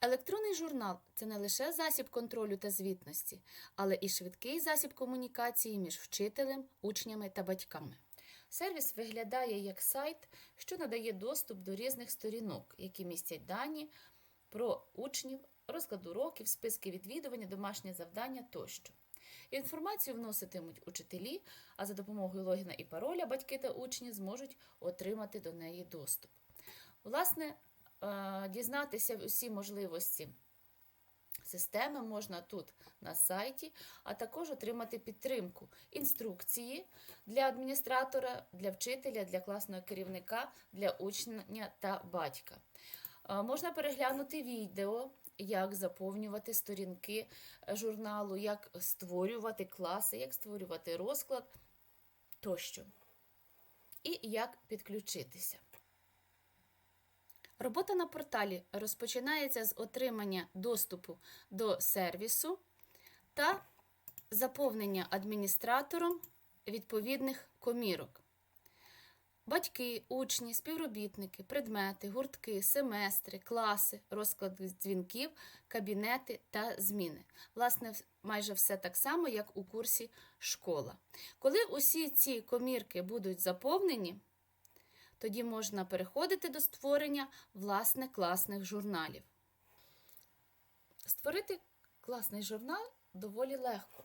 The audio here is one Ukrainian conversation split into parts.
Електронний журнал це не лише засіб контролю та звітності, але і швидкий засіб комунікації між вчителем, учнями та батьками. Сервіс виглядає як сайт, що надає доступ до різних сторінок, які містять дані про учнів, розклад уроків, списки відвідування, домашнє завдання тощо. Інформацію вноситимуть учителі, а за допомогою логіна і пароля батьки та учні зможуть отримати до неї доступ. Власне, дізнатися усі можливості системи можна тут на сайті, а також отримати підтримку, інструкції для адміністратора, для вчителя, для класного керівника, для учня та батька. Е, Можна переглянути відео, як заповнювати сторінки е, журналу, як створювати класи, як створювати розклад тощо. І як підключитися. Робота на порталі розпочинається з отримання доступу до сервісу та заповнення адміністратором відповідних комірок. Батьки, учні, співробітники, предмети, гуртки, семестри, класи, розклад дзвінків, кабінети та зміни. Власне, майже все так само, як у курсі школа. Коли усі ці комірки будуть заповнені, тоді можна переходити до створення власне класних журналів. Створити класний журнал доволі легко.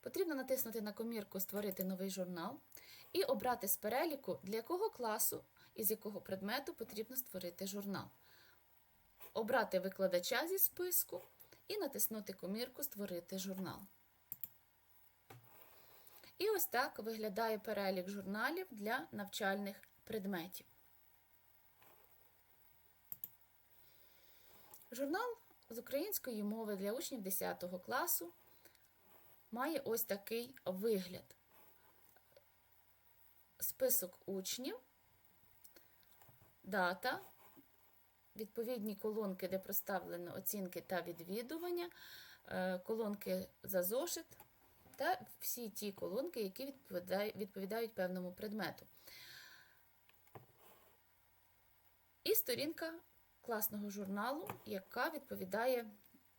Потрібно натиснути на комірку Створити новий журнал і обрати з переліку, для якого класу і з якого предмету потрібно створити журнал. Обрати викладача зі списку і натиснути комірку Створити журнал. І ось так виглядає перелік журналів для навчальних предметів. Журнал з української мови для учнів 10 класу має ось такий вигляд. Список учнів, дата, відповідні колонки, де проставлено оцінки та відвідування, е, колонки за зошит та всі ті колонки, які відповідають, відповідають певному предмету. І сторінка класного журналу, яка відповідає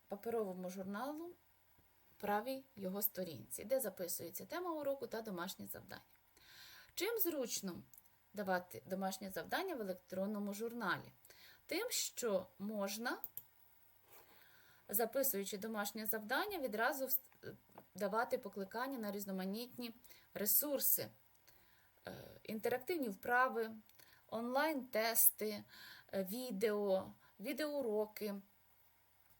паперовому журналу правій його сторінці, де записується тема уроку та домашнє завдання. Чим зручно давати домашнє завдання в електронному журналі? Тим, що можна, записуючи домашнє завдання, відразу давати покликання на різноманітні ресурси, е, інтерактивні вправи, онлайн-тести, е, відео, відеоуроки,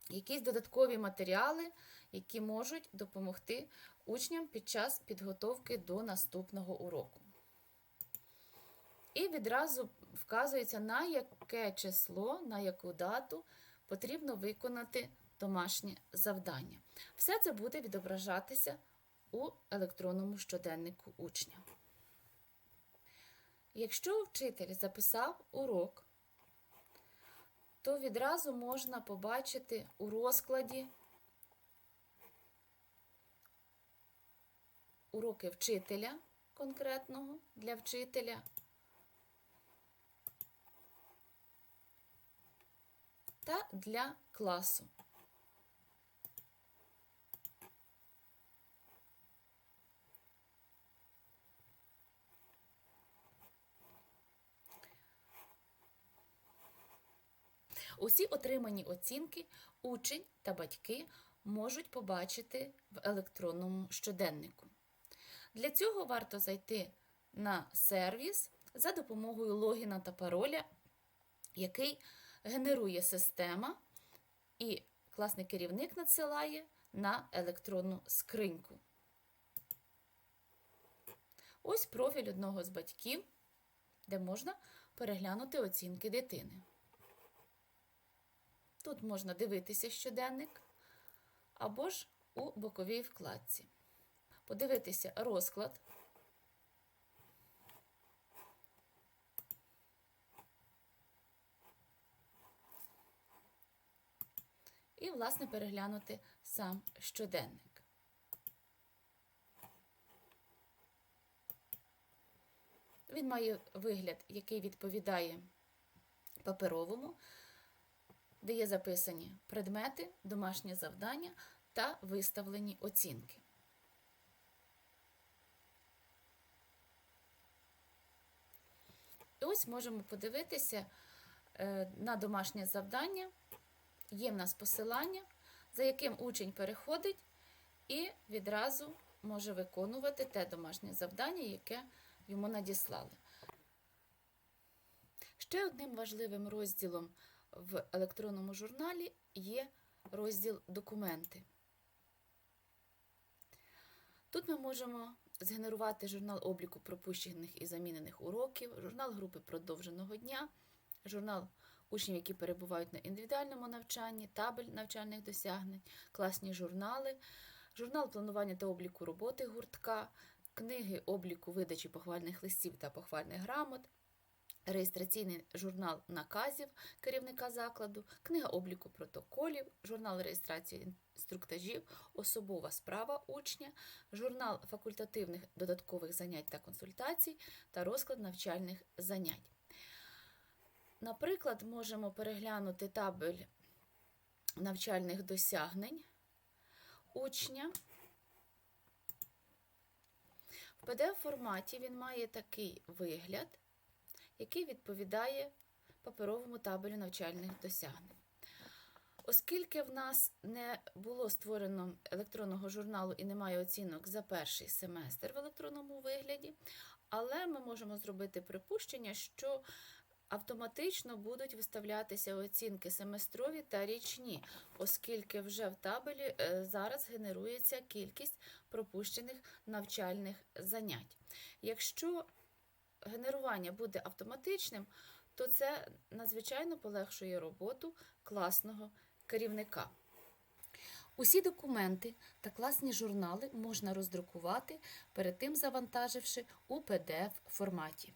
якісь додаткові матеріали, які можуть допомогти учням під час підготовки до наступного уроку. І відразу вказується, на яке число, на яку дату потрібно виконати домашнє завдання. Все це буде відображатися у електронному щоденнику учня. Якщо вчитель записав урок, то відразу можна побачити у розкладі уроки вчителя конкретного для вчителя та для класу. Усі отримані оцінки учень та батьки можуть побачити в електронному щоденнику. Для цього варто зайти на сервіс за допомогою логіна та пароля, який генерує система, і класний керівник надсилає на електронну скриньку. Ось профіль одного з батьків, де можна переглянути оцінки дитини. Тут можна дивитися щоденник або ж у боковій вкладці. Подивитися розклад. І, власне, переглянути сам щоденник. Він має вигляд, який відповідає паперовому. Де є записані предмети, домашнє завдання та виставлені оцінки. І ось можемо подивитися е, на домашнє завдання. Є в нас посилання, за яким учень переходить і відразу може виконувати те домашнє завдання, яке йому надіслали. Ще одним важливим розділом в електронному журналі є розділ Документи. Тут ми можемо згенерувати журнал обліку пропущених і замінених уроків, журнал групи продовженого дня, журнал учнів, які перебувають на індивідуальному навчанні, табель навчальних досягнень, класні журнали, журнал планування та обліку роботи гуртка, книги обліку видачі похвальних листів та похвальних грамот, реєстраційний журнал наказів керівника закладу, книга обліку протоколів, журнал реєстрації інструктажів, особова справа учня, журнал факультативних додаткових занять та консультацій та розклад навчальних занять. Наприклад, можемо переглянути табель навчальних досягнень учня. В PDF-форматі він має такий вигляд, який відповідає паперовому табелю навчальних досягнень. Оскільки в нас не було створено електронного журналу і немає оцінок за перший семестр в електронному вигляді, але ми можемо зробити припущення, що автоматично будуть виставлятися оцінки семестрові та річні, оскільки вже в табелі е, зараз генерується кількість пропущених навчальних занять. Якщо генерування буде автоматичним, то це надзвичайно полегшує роботу класного керівника. Усі документи та класні журнали можна роздрукувати, перед тим завантаживши у PDF форматі.